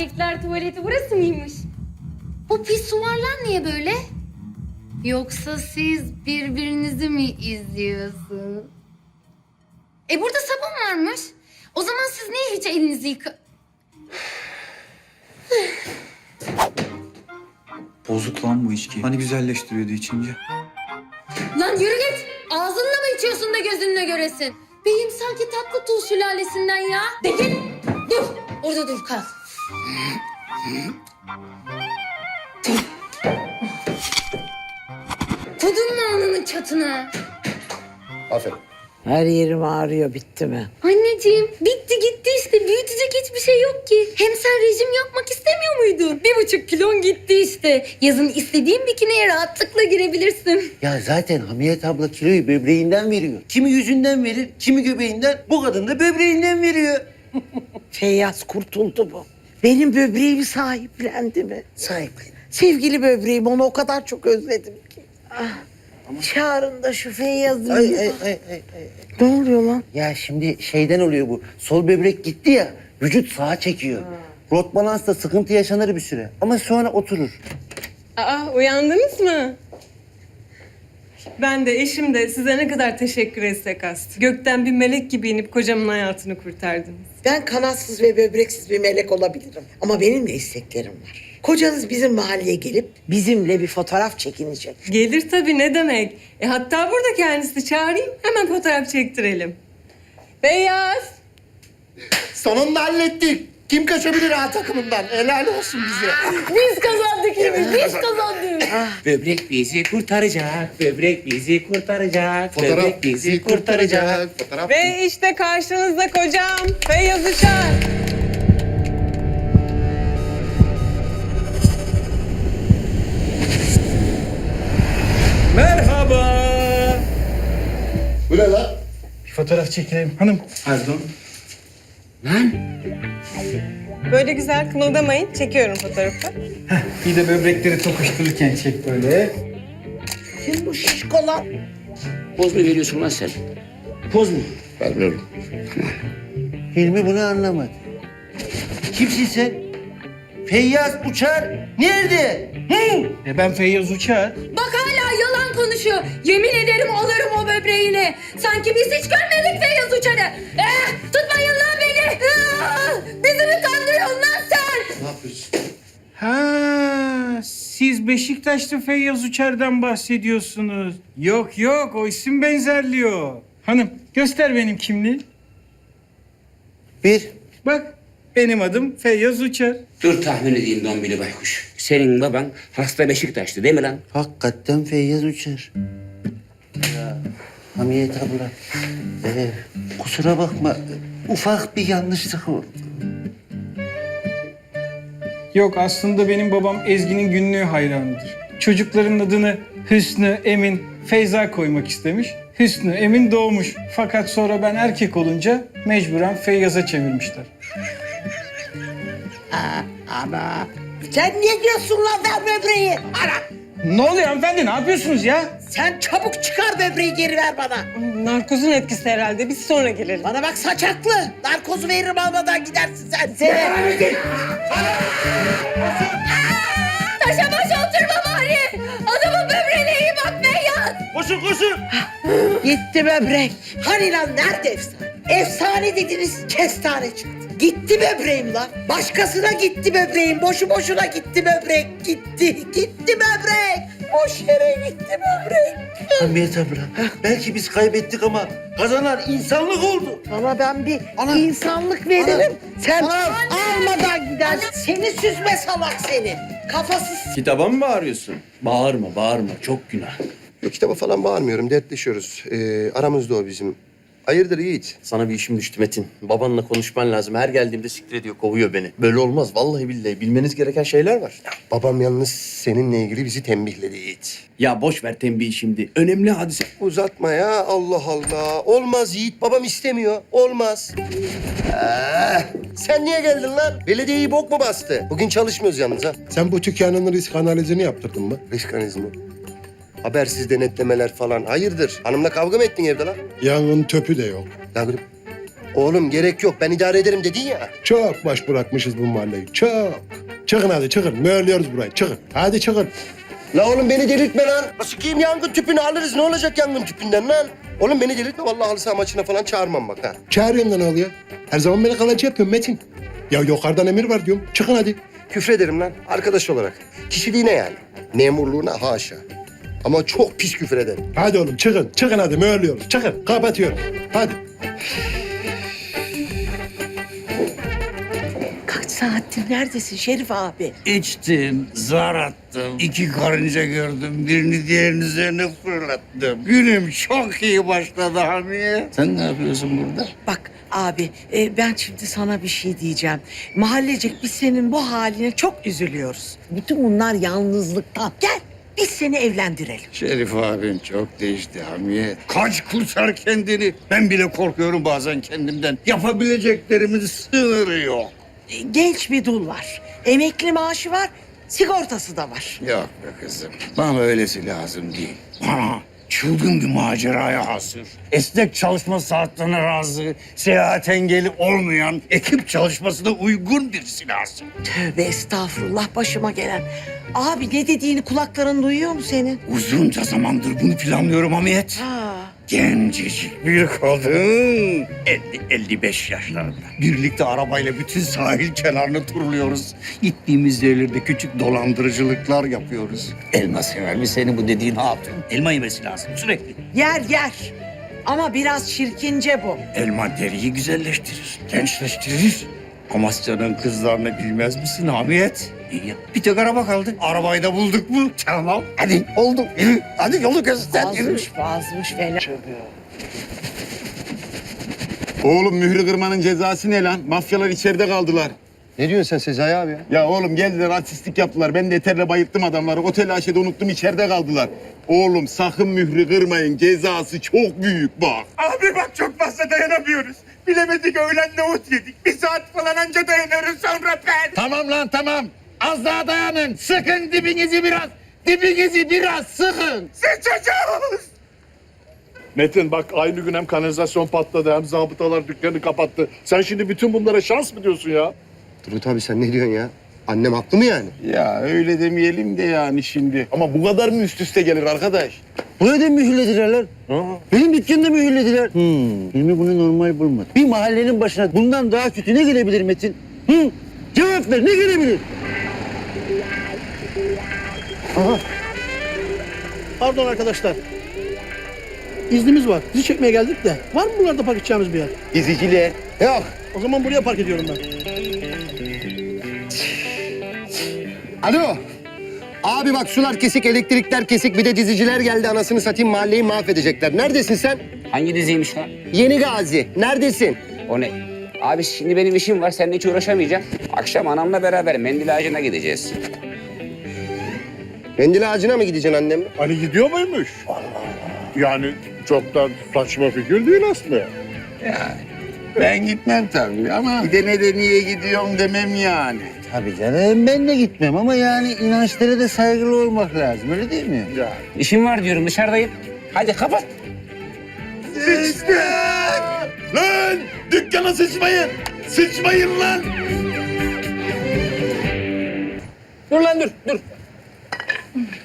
Erkekler tuvaleti burası mıymış? O pis duvarlar niye böyle? Yoksa siz birbirinizi mi izliyorsunuz? E burada sabun varmış. O zaman siz niye hiç elinizi yıka... Bozuk lan bu içki. Hani güzelleştiriyordu içince. Lan yürü git. Ağzınla mı içiyorsun da gözünle göresin? Beyim sanki tatlı tuğ sülalesinden ya. De git. Dur. Orada dur kal. Kodun mu alnının çatına? Aferin. Her yerim ağrıyor bitti mi? Anneciğim bitti gitti işte büyütecek hiçbir şey yok ki. Hem sen rejim yapmak istemiyor muydun? Bir buçuk kilon gitti işte. Yazın istediğin bikiniye rahatlıkla girebilirsin. Ya zaten Hamiyet abla kiloyu böbreğinden veriyor. Kimi yüzünden verir, kimi göbeğinden. Bu kadın da böbreğinden veriyor. Feyyaz kurtuldu mu? Benim böbreğimi sahiplendi mi? Sahiplen. Sevgili böbreğim onu o kadar çok özledim ki. Ah, çağırın da şu Feyyaz'ı. Ay, ay, ay, ay, ay. Ne oluyor lan? Ya şimdi şeyden oluyor bu. Sol böbrek gitti ya, vücut sağa çekiyor. Rot balansta sıkıntı yaşanır bir süre. Ama sonra oturur. Aa, uyandınız mı? Ben de eşim de size ne kadar teşekkür etsek az. Gökten bir melek gibi inip kocamın hayatını kurtardınız. Ben kanatsız ve böbreksiz bir melek olabilirim. Ama benim de isteklerim var. Kocanız bizim mahalleye gelip bizimle bir fotoğraf çekinecek. Gelir tabii ne demek. E hatta burada kendisi çağırayım hemen fotoğraf çektirelim. Beyaz. Sonunda hallettik. Kim kaçabilir A takımından? Helal olsun bize. Biz kazandık Emir biz kazandık. Böbrek bizi kurtaracak, böbrek bizi kurtaracak, Fotoğraf böbrek bizi kurtaracak. Fotoğraf. Ve işte karşınızda kocam Feyyaz Uçar. Merhaba. Bu ne lan? Bir fotoğraf çekelim hanım. Pardon. Lan Böyle güzel kımıldamayın. Çekiyorum fotoğrafı. Bir de böbrekleri tokuştururken çek böyle. Kim bu şişko lan? poz mu veriyorsun lan sen? Poz mu? Vermiyorum. Hilmi bunu anlamadı. Kimsin sen? Feyyaz Uçar nerede? Hı? E ben Feyyaz Uçar. Bak hala yalan konuşuyor. Yemin ederim alırım o böbreğini. Sanki biz hiç görmedik Feyyaz Uçar'ı. Eh, tutmayın lan Ah, bizi mi kandırıyorsun lan sen? Ne yapıyorsun? Ha, siz Beşiktaşlı Feyyaz Uçar'dan bahsediyorsunuz. Yok yok o isim benzerliyor. Hanım göster benim kimliği. Bir. Bak benim adım Feyyaz Uçar. Dur tahmin edeyim Dombili Baykuş. Senin baban hasta Beşiktaşlı değil mi lan? Hakikaten Feyyaz Uçar. Ya Hamiyet abla. ee, kusura bakma. Ufak bir yanlışlık oldu. Yok aslında benim babam Ezgi'nin günlüğü hayranıdır. Çocukların adını Hüsnü, Emin, Feyza koymak istemiş. Hüsnü, Emin doğmuş. Fakat sonra ben erkek olunca mecburen Feyyaz'a çevirmişler. Ana. Sen niye diyorsun lan ver böbreği? Ana. Ne oluyor hanımefendi? Ne yapıyorsunuz ya? Sen çabuk çıkar böbreği geri ver bana. Narkozun etkisi herhalde. Biz sonra gelelim. Bana bak saçaklı. Narkozu veririm almadan gidersin sen. Seni. Taşa baş oturma bari. Adamın böbreğine iyi bak Feyyaz. Koşun koşun. Gitti böbrek. Hani lan nerede efsane? Efsane dediniz kestane çıktı. Gitti böbreğim lan. Başkasına gitti böbreğim. Boşu boşuna gitti böbrek. Gitti, gitti böbrek. Boş yere gitti böbrek. Hamiyet abla. Belki biz kaybettik ama kazanan insanlık oldu. Sana ben bir Ana. insanlık veririm. Sen almadan gider. Seni süzme salak seni. Kafasız Kitaba mı bağırıyorsun? Bağırma, bağırma. Çok günah. Yok kitaba falan bağırmıyorum. Dertleşiyoruz. Ee, aramızda o bizim. Hayırdır Yiğit? Sana bir işim düştü Metin. Babanla konuşman lazım. Her geldiğimde siktir ediyor, kovuyor beni. Böyle olmaz. Vallahi billahi. Bilmeniz gereken şeyler var. Babam yalnız seninle ilgili bizi tembihledi Yiğit. Ya boş ver tembihi şimdi. Önemli hadise. Uzatma ya Allah Allah. Olmaz Yiğit. Babam istemiyor. Olmaz. Ah, sen niye geldin lan? Belediyeyi bok mu bastı? Bugün çalışmıyoruz yalnız ha. Sen bu dükkanın risk analizini yaptırdın mı? Risk analizmi. Habersiz denetlemeler falan. Hayırdır? Hanımla kavga mı ettin evde lan? Yangın töpü de yok. Ya gülüm. Oğlum gerek yok ben idare ederim dedin ya. Çok baş bırakmışız bu mahalleyi. Çok. Çıkın hadi çıkın. Mühürlüyoruz burayı. Çıkın. Hadi çıkın. La oğlum beni delirtme lan. Nasıl kim yangın tüpünü alırız ne olacak yangın tüpünden lan? Oğlum beni delirtme vallahi halı saha maçına falan çağırmam bak ha. Çağırıyorum da ne oluyor? Her zaman beni kalıcı yapıyorsun Metin. Ya yukarıdan emir var diyorum. Çıkın hadi. Küfrederim lan arkadaş olarak. Kişiliğine yani. Memurluğuna haşa. Ama çok pis küfür ederim. Hadi oğlum çıkın. Çıkın hadi mühürlüyoruz. Çıkın. Kapatıyorum. Hadi. Kaç saattir neredesin Şerif abi? İçtim, zar attım. iki karınca gördüm. Birini diğerinin üzerine fırlattım. Günüm çok iyi başladı Hamiye. Sen ne yapıyorsun burada? Bak abi e, ben şimdi sana bir şey diyeceğim. Mahallecek biz senin bu haline çok üzülüyoruz. Bütün bunlar yalnızlıktan. Gel biz seni evlendirelim. Şerif abin çok değişti Hamiye. Kaç kurtar kendini. Ben bile korkuyorum bazen kendimden. Yapabileceklerimin sınırı yok. E, Genç bir dul var. Emekli maaşı var. Sigortası da var. Yok be kızım. Bana öylesi lazım değil. Bana çılgın bir maceraya hasır. Esnek çalışma saatlerine razı, seyahat engeli olmayan, ekip çalışmasına uygun birisi lazım. Tövbe estağfurullah başıma gelen. Abi ne dediğini kulakların duyuyor mu senin? Uzunca zamandır bunu planlıyorum Hamiyet. Ha. Gencecik bir kadın. 50-55 yaşlarında. Birlikte arabayla bütün sahil kenarını turluyoruz. Gittiğimiz yerlerde küçük dolandırıcılıklar yapıyoruz. Elma sever mi seni bu dediğin hatun? Elma yemesi lazım sürekli. Yer yer. Ama biraz çirkince bu. Elma deriyi güzelleştirir, gençleştirir. Amasya'nın kızlarını bilmez misin Hamiyet? İyi. Bir tek araba kaldı. Arabayı da bulduk mu? Tamam. Hadi oldu. Yürü. Hadi yolu göster. Yürü. Azmış azmış fena. Oğlum mührü kırmanın cezası ne lan? Mafyalar içeride kaldılar. Ne diyorsun sen Sezai abi ya? Ya oğlum geldiler artistlik yaptılar. Ben de eterle bayılttım adamları. Otel aşede unuttum içeride kaldılar. Oğlum sakın mührü kırmayın. Cezası çok büyük bak. Abi bak çok fazla dayanamıyoruz. Bilemedik öğlen nohut yedik. Bir saat falan anca dayanırız sonra ben. Tamam lan tamam. Az daha dayanın. Sıkın dibinizi biraz. Dibinizi biraz sıkın. Sıçacağız. Metin bak aynı gün hem kanalizasyon patladı hem zabıtalar dükkanı kapattı. Sen şimdi bütün bunlara şans mı diyorsun ya? Turut abi sen ne diyorsun ya? Annem haklı mı yani? Ya öyle demeyelim de yani şimdi. Ama bu kadar mı üst üste gelir arkadaş? Burayı da mühürlediler lan. Benim dükkanı da mühürlediler. Hmm. Hilmi bunu normal bulmadı. Bir mahallenin başına bundan daha kötü ne gelebilir Metin? Hı? Cevap ver ne gelebilir? Pardon arkadaşlar. İznimiz var. Dizi çekmeye geldik de. Var mı buralarda park edeceğimiz bir yer? Diziciliğe. Yok. O zaman buraya park ediyorum ben. Alo. Abi bak sular kesik, elektrikler kesik. Bir de diziciler geldi anasını satayım mahalleyi mahvedecekler. Neredesin sen? Hangi diziymiş lan? Yeni Gazi. Neredesin? O ne? Abi şimdi benim işim var. Seninle hiç uğraşamayacağım. Akşam anamla beraber mendil ağacına gideceğiz. Mendil ağacına mı gideceksin annemle? Ali gidiyor muymuş? Yani çok da saçma fikir değil aslında. Ben gitmem tabii ama gidene de niye gidiyorum demem yani. Tabii canım ben de gitmem ama yani inançlara da saygılı olmak lazım öyle değil mi? İşim var diyorum dışarıdayım. Hadi kapat. Sıçtık! Lan! Dükkana sıçmayın! Sıçmayın lan! Dur lan dur dur.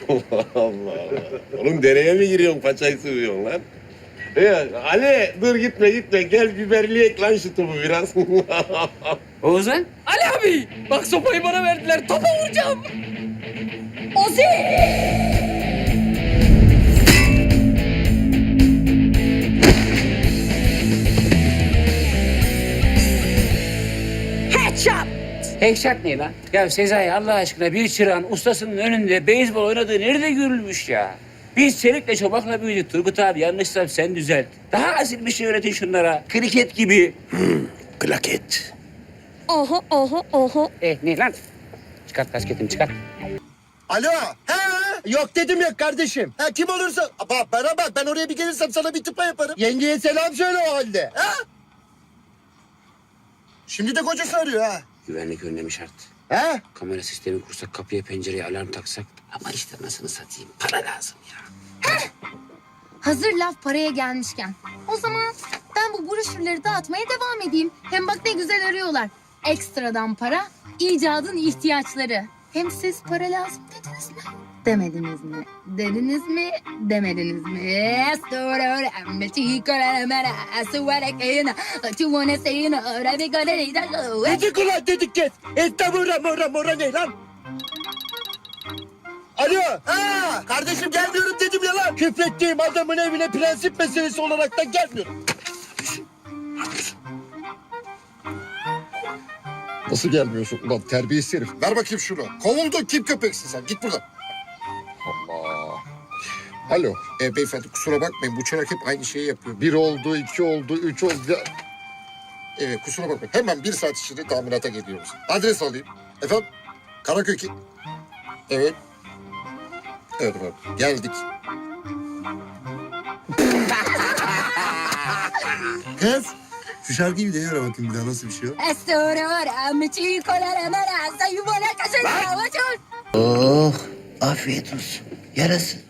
Oğlum dereye mi giriyorsun, paçayı sıvıyorsun lan? Ya, Ali dur gitme gitme gel biberli ek lan şu topu biraz. Oğuzhan. Ali abi. Bak sopayı bana verdiler. Topa vuracağım. Ozi. Headshot. Headshot ne lan? Ya Sezai Allah aşkına bir çırağın ustasının önünde beyzbol oynadığı nerede görülmüş ya? Biz çelikle çobakla büyüdük Turgut abi. Yanlışsam sen düzelt. Daha asil bir şey öğretin şunlara. Kriket gibi. Klaket. Oho oho oho. Eh ne lan? Çıkart kasketini çıkart. Alo. Ha? Yok dedim ya kardeşim. Ha kim olursa. Bak bana bak ben oraya bir gelirsem sana bir tıpa yaparım. Yengeye selam söyle o halde. Ha? Şimdi de kocası arıyor ha. Güvenlik önlemi şart. Ha? Kamera sistemi kursak, kapıya pencereye alarm taksak. Ama işte nasıl satayım? Para lazım ya. Hazır laf paraya gelmişken. O zaman ben Ben bu broşürleri dağıtmaya devam edeyim. Hem bak ne güzel arıyorlar. Ekstradan para, icadın ihtiyaçları. Hem siz para lazım dediniz mi? Demediniz mi? Dediniz mi? Demediniz mi? Dedik ulan dedik kes. Ette mora mora mora ne lan? Alo. Ha, kardeşim gelmiyorum dedim ya lan. Küfrettiğim adamın evine prensip meselesi olarak da gelmiyorum. Nasıl gelmiyorsun ulan terbiyesiz herif? Ver bakayım şunu. Kovuldun kim köpeksin sen? Git buradan. Alo, e, beyefendi kusura bakmayın bu çorak hep aynı şeyi yapıyor. Bir oldu, iki oldu, üç oldu. Ya- Evet kusura bakmayın. Hemen bir saat içinde tamirata geliyoruz. Adres alayım. Efendim? Karaköy ki... Evet. Evet efendim. Geldik. Kız. Şu şarkıyı bir deneyene bakayım bir daha nasıl bir şey o? Oh, afiyet olsun. Yarasın.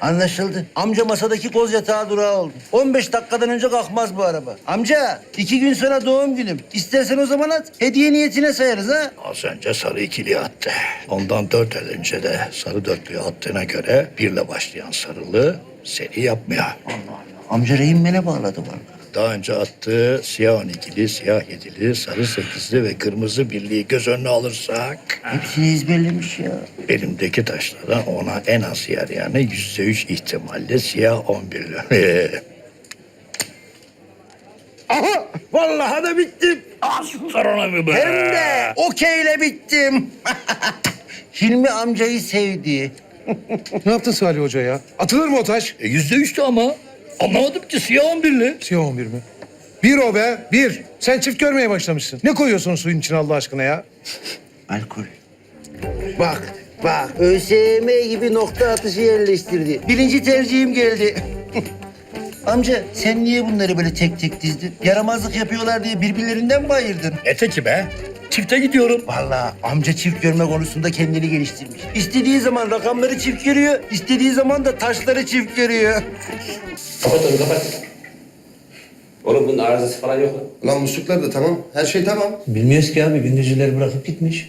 Anlaşıldı. Amca masadaki koz yatağı durağı oldu. 15 dakikadan önce kalkmaz bu araba. Amca, iki gün sonra doğum günüm. İstersen o zaman at. Hediye niyetine sayarız ha. Az önce sarı ikili attı. Ondan dört el önce de sarı dörtlüğü attığına göre birle başlayan sarılı seri yapmıyor. Amca rehinmene bağladı vallahi. Daha önce attığı siyah on ikili, siyah yedili, sarı sekizli ve kırmızı birliği göz önüne alırsak... Hepsini ezberlemiş ya. Elimdeki taşlardan ona en az yer yani yüzde üç ihtimalle siyah on birli. Aha! Vallahi da bittim. Mı be? Hem de okeyle bittim. Hilmi amcayı sevdi. Ne yaptın Salih Hoca ya? Atılır mı o taş? E, Yüzde üçtü ama. Anlamadım ki siyah on birli. Siyah 11 mi? Bir o be, bir. Sen çift görmeye başlamışsın. Ne koyuyorsun suyun içine Allah aşkına ya? Alkol. Bak, bak. ÖSYM gibi nokta atışı yerleştirdi. Birinci tercihim geldi. Amca sen niye bunları böyle tek tek dizdin? Yaramazlık yapıyorlar diye birbirlerinden mi ayırdın? Ete be. Çifte gidiyorum. Vallahi amca çift görme konusunda kendini geliştirmiş. İstediği zaman rakamları çift görüyor, istediği zaman da taşları çift görüyor. Kapat onu kapat. Oğlum bunun arızası falan yok mu? Lan musluklar da tamam. Her şey tamam. Bilmiyoruz ki abi, gündüzcüler bırakıp gitmiş.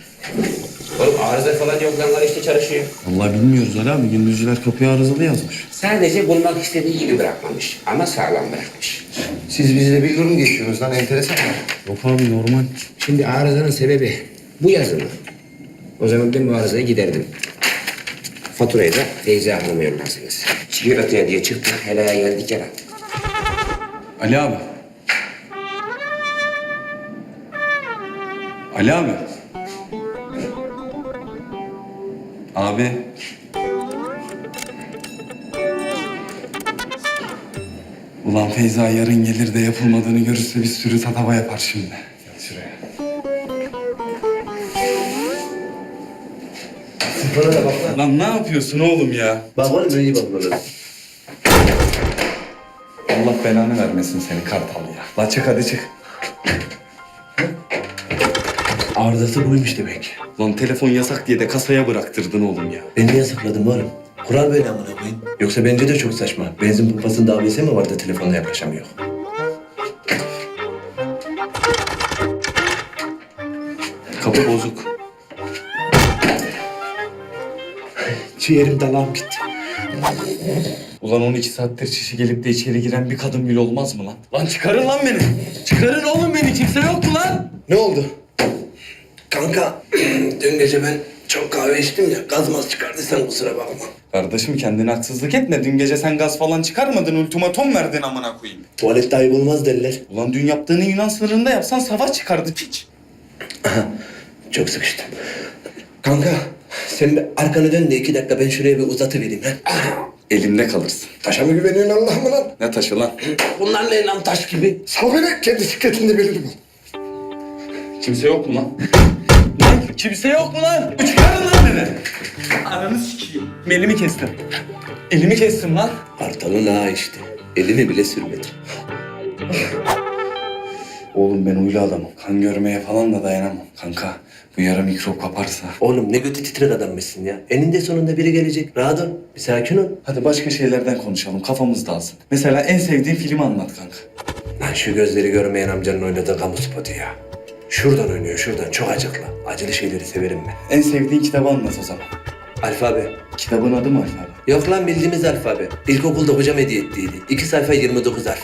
Oğlum arıza falan yok lan işte çalışıyor. Vallahi bilmiyoruz Ali abi. Gündüzcüler kapıya arızalı yazmış. Sadece bulmak istediği gibi bırakmamış ama sağlam bırakmış. Siz bizle bir yorum geçiyorsunuz lan enteresan. Yok abi normal. Şimdi arızanın sebebi bu yazılı. O zaman ben bu arızayı giderdim. Faturayı da Feyzi Hanım'a yollarsınız. Çiğratıya diye çıktı, helaya geldik ya. Ali abi. Ali abi. Abi. Ulan Feyza yarın gelir de yapılmadığını görürse bir sürü tatava yapar şimdi. Gel şuraya. Lan ne yapıyorsun oğlum ya? Bak oğlum iyi bak böyle. Allah belanı vermesin seni kartal ya. La çık hadi çık. Arızası buymuş demek. Lan telefon yasak diye de kasaya bıraktırdın oğlum ya. Ben de yasakladım oğlum. Kural böyle amına koyayım. Yoksa bence de çok saçma. Benzin pompasının davası mı var da telefonla yaklaşamıyor? Kapı bozuk. Ciğerim dalağım gitti. Ulan 12 saattir çişi gelip de içeri giren bir kadın bile olmaz mı lan? Lan çıkarın lan beni. Çıkarın oğlum beni. Kimse yok mu lan? Ne oldu? Kanka, dün gece ben çok kahve içtim ya. Gazmaz çıkardıysan kusura bakma. Kardeşim kendine haksızlık etme. Dün gece sen gaz falan çıkarmadın. Ultimatom verdin amına koyayım. Tuvalette ayıp olmaz derler. Ulan dün yaptığını Yunan sınırında yapsan savaş çıkardı piç. Çok sıkıştım. Kanka, sen bir arkanı dön de iki dakika ben şuraya bir uzatıvereyim ha. Elimde kalırsın. Taşa mı güveniyorsun Allah mı lan? Ne taşı lan? Bunlar ne lan taş gibi? Sal beni kendi sikletinde belirli bu. Kimse yok mu lan? Lan kimse yok mu lan? Çıkarın lan beni. Ananı sikeyim. Elimi kestim. Elimi kestim lan. Kartalın ha işte. Elini bile sürmedi. Oğlum ben huylu adamım. Kan görmeye falan da dayanamam. Kanka bu yara mikrop kaparsa. Oğlum ne götü titrek adammışsın ya. Eninde sonunda biri gelecek. Rahat ol. Bir sakin ol. Hadi başka şeylerden konuşalım. Kafamız dağılsın. Mesela en sevdiğin filmi anlat kanka. Lan şu gözleri görmeyen amcanın oynadığı kamu spotu ya. Şuradan oynuyor şuradan. Çok acıklı. Acılı şeyleri severim ben. En sevdiğin kitabı anlat o zaman. Alfabe. Kitabın adı mı alfabe? Yok lan bildiğimiz alfabe. İlkokulda hocam hediye ettiydi. İki sayfa 29 harf.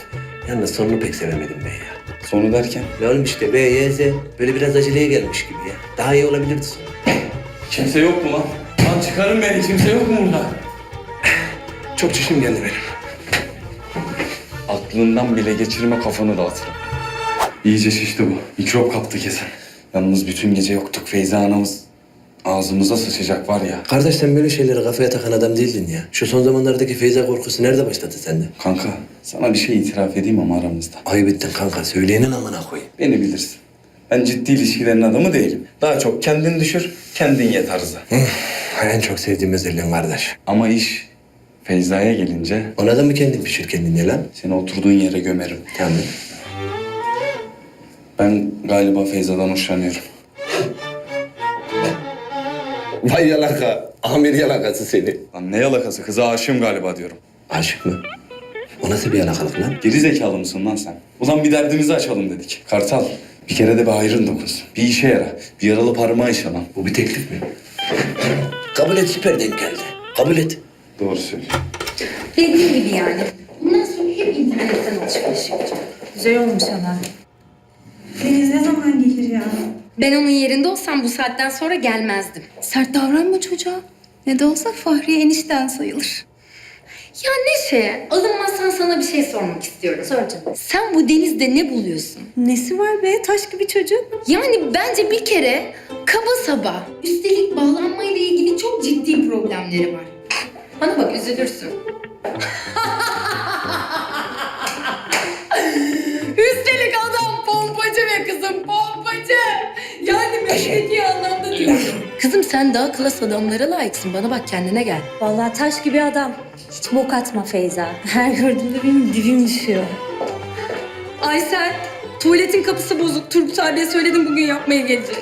Yalnız sonunu pek sevemedim ben ya. Sonu derken? Ne oğlum işte B, Y, Z. Böyle biraz aceleye gelmiş gibi ya. Daha iyi olabilirdi sonu. Kimse yok mu lan? Lan çıkarın beni. Kimse yok mu burada? Çok çişim geldi benim. Aklından bile geçirme kafanı dağıtırım. İyice şişti bu. Mikrop kaptı kesin. Yalnız bütün gece yoktuk. Feyza anamız ağzımıza sıçacak var ya. Kardeş sen böyle şeyleri kafaya takan adam değildin ya. Şu son zamanlardaki Feyza korkusu nerede başladı sende? Kanka sana bir şey itiraf edeyim ama aramızda. Ayıp ettin kanka. Söyleyenin amına koyayım. Beni bilirsin. Ben ciddi ilişkilerin adamı değilim. Daha çok kendin düşür, kendin ye tarzı. en çok sevdiğim özelliğin kardeş. Ama iş Feyza'ya gelince Ona da mı kendin pişir kendin ye lan? seni oturduğun yere gömerim. Tamam. Ben galiba Feyza'dan hoşlanıyorum. Vay yalaka. Amir yalakası seni. Lan ne yalakası? Kıza aşığım galiba diyorum. Aşık mı? O nasıl bir yalakalık lan? Geri zekalı mısın lan sen? Ulan bir derdimizi açalım dedik. Kartal, bir kere de bir hayrın dokunsun. Bir işe yara. Bir yaralı parmağı işe lan. Bu bir teklif mi? Kabul et süper denk geldi. Kabul et. Doğru söylüyor. Dediğim gibi yani. Bundan sonra hep internetten alışveriş yapacağım. Güzel olmuş ana. Deniz ne zaman gelir ya? Ben onun yerinde olsam bu saatten sonra gelmezdim. Sert davranma çocuğa. Ne de olsa Fahriye enişten sayılır. Ya Neşe, alınmazsan sana bir şey sormak istiyorum. Sor canım. Sen bu denizde ne buluyorsun? Nesi var be? Taş gibi çocuk. Yani bence bir kere kaba saba. Üstelik bağlanmayla ilgili çok ciddi problemleri var. Bana bak üzülürsün. Üstelik pompacı kızım pompacı. Yani mesleki anlamda diyorum. Kızım sen daha klas adamlara layıksın. Bana bak kendine gel. Vallahi taş gibi adam. Hiç bok atma Feyza. Her gördüğümde benim dibim düşüyor. Aysel, tuvaletin kapısı bozuk. Turgut abiye söyledim bugün yapmaya gelecek.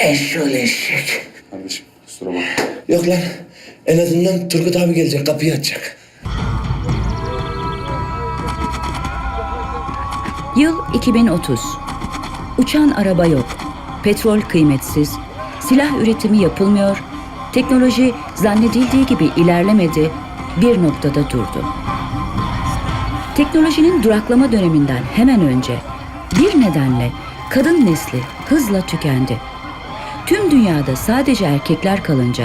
Eşşoğlu eşek. Kardeşim kusura bakma. Yok lan. En azından Turgut abi gelecek. Kapıyı açacak. Yıl 2030. Uçan araba yok. Petrol kıymetsiz. Silah üretimi yapılmıyor. Teknoloji zannedildiği gibi ilerlemedi. Bir noktada durdu. Teknolojinin duraklama döneminden hemen önce bir nedenle kadın nesli hızla tükendi. Tüm dünyada sadece erkekler kalınca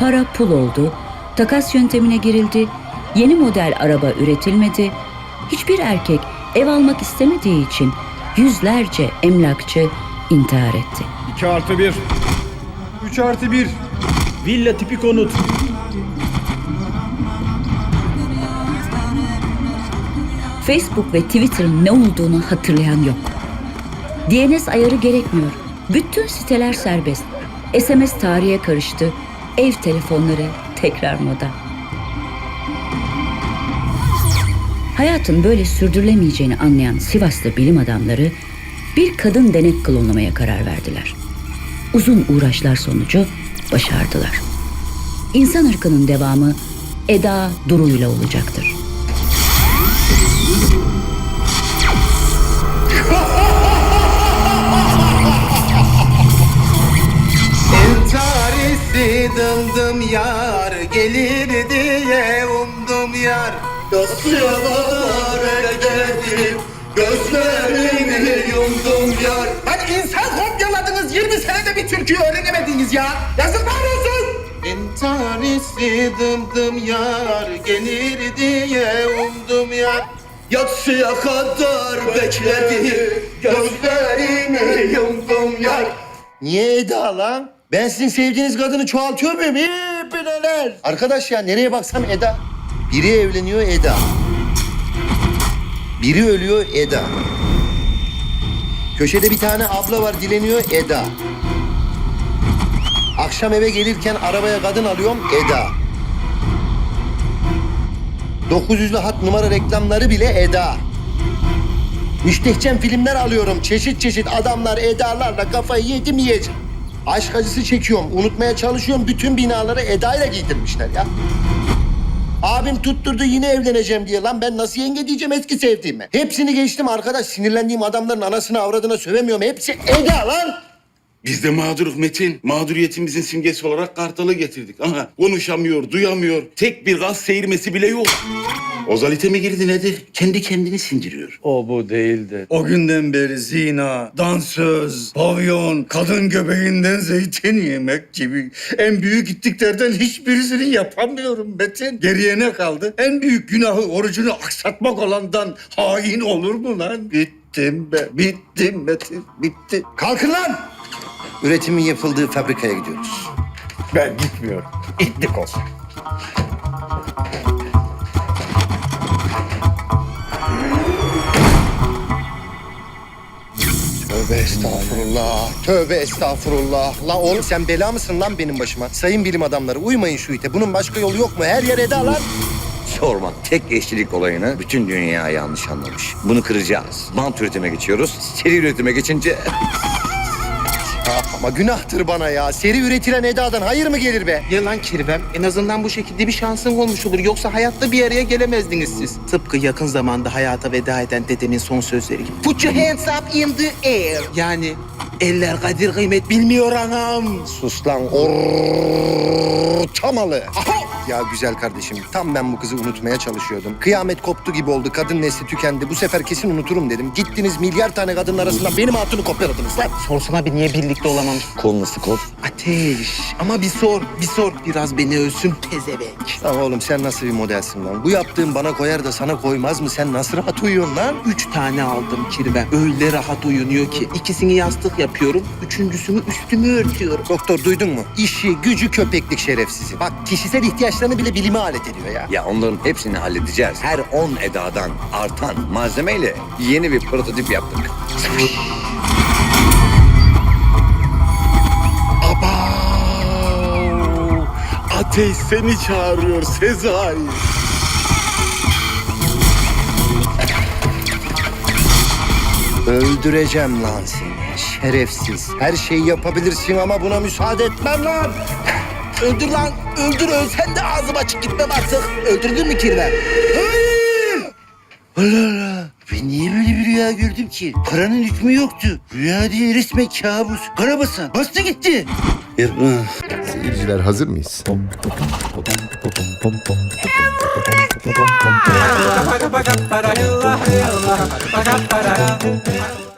para pul oldu, takas yöntemine girildi, yeni model araba üretilmedi, hiçbir erkek ev almak istemediği için yüzlerce emlakçı intihar etti. 2 artı 1. 3 artı 1. Villa tipi konut. Facebook ve Twitter'ın ne olduğunu hatırlayan yok. DNS ayarı gerekmiyor. Bütün siteler serbest. SMS tarihe karıştı. Ev telefonları tekrar moda. Hayatın böyle sürdürülemeyeceğini anlayan Sivaslı bilim adamları bir kadın denek klonlamaya karar verdiler. Uzun uğraşlar sonucu başardılar. İnsan ırkının devamı Eda Duru ile olacaktır. Dımdım yar gelir diye umdum yar Dosyaya kadar bekledim gözlerimi yumdum yar Hani insan kopyaladınız 20 senede bir türküyü öğrenemediniz ya. Yazıklar olsun. Entarisi dımdım yar gelir diye umdum yar Yatsıya kadar bekledim gözlerimi yumdum yar Niye Eda lan? Ben sizin sevdiğiniz kadını çoğaltıyor muyum? İyi neler? Arkadaş ya nereye baksam Eda. Biri evleniyor Eda. Biri ölüyor Eda. Köşede bir tane abla var dileniyor Eda. Akşam eve gelirken arabaya kadın alıyorum Eda. 900'lü hat numara reklamları bile Eda. Müstehcen filmler alıyorum. Çeşit çeşit adamlar Eda'larla kafayı yedim yiyeceğim. Aşk acısı çekiyorum. Unutmaya çalışıyorum. Bütün binaları Eda'yla giydirmişler ya. Abim tutturdu yine evleneceğim diye. Lan ben nasıl yenge diyeceğim eski sevdiğime. Hepsini geçtim arkadaş. Sinirlendiğim adamların anasını avradına sövemiyorum. Hepsi Eda lan. Biz de mağduruk Metin. Mağduriyetimizin simgesi olarak kartalı getirdik. Ama konuşamıyor, duyamıyor. Tek bir gaz seyirmesi bile yok. Ozalite mi girdi nedir? Kendi kendini sindiriyor. O bu değildi. O günden beri zina, dansöz, pavyon, kadın göbeğinden zeytin yemek gibi en büyük gittiklerden hiçbirisini yapamıyorum Metin. Geriye ne kaldı? En büyük günahı orucunu aksatmak olandan hain olur mu lan? Bittim be, bittim Metin, bitti. Kalkın lan! Üretimin yapıldığı fabrikaya gidiyoruz. Ben gitmiyorum. İtlik olsun. Tövbe estağfurullah. Tövbe estağfurullah. La oğlum sen bela mısın lan benim başıma? Sayın bilim adamları uymayın şu ite. Bunun başka yolu yok mu? Her yer Eda lan. Sorma. Tek eşçilik olayını bütün dünya yanlış anlamış. Bunu kıracağız. Bant üretime geçiyoruz. Seri üretime geçince Ya ama günahtır bana ya. Seri üretilen Eda'dan hayır mı gelir be? Yalan kirvem. En azından bu şekilde bir şansın olmuş olur. Yoksa hayatta bir araya gelemezdiniz siz. Tıpkı yakın zamanda hayata veda eden dedemin son sözleri gibi. Put your hands up in the air. Yani eller kadir kıymet bilmiyor anam. Sus lan ortamalı. Ya güzel kardeşim tam ben bu kızı unutmaya çalışıyordum. Kıyamet koptu gibi oldu. Kadın nesli tükendi. Bu sefer kesin unuturum dedim. Gittiniz milyar tane kadının arasından benim hatunu kopyaladınız lan. Sorsana bir niye birlikte olamamış? kolunu sık ol. Ateş. Ama bir sor, bir sor. Biraz beni ölsün pezevenk. Lan oğlum sen nasıl bir modelsin lan? Bu yaptığın bana koyar da sana koymaz mı? Sen nasıl rahat uyuyorsun lan? Üç tane aldım kirvem. Öyle rahat uyunuyor ki. ikisini yastık yapıyorum. Üçüncüsünü üstümü örtüyorum. Doktor duydun mu? İşi, gücü, köpeklik şerefsizi. Bak kişisel ihtiyaçlarını bile bilime alet ediyor ya. Ya onların hepsini halledeceğiz. Her 10 edadan artan malzemeyle yeni bir prototip yaptık. Aba! Ateş seni çağırıyor Sezai. Öldüreceğim lan seni. Şerefsiz. Her şeyi yapabilirsin ama buna müsaade etmem lan. Öldür lan, öldür öl. Sen de ağzım açık gitmem artık. Öldürdün mü kirvem? Allah Allah. Ben niye böyle bir rüya gördüm ki? Paranın hükmü yoktu. Rüya değil resmen kabus. Karabasan bastı gitti. Yapma. Seyirciler hazır mıyız?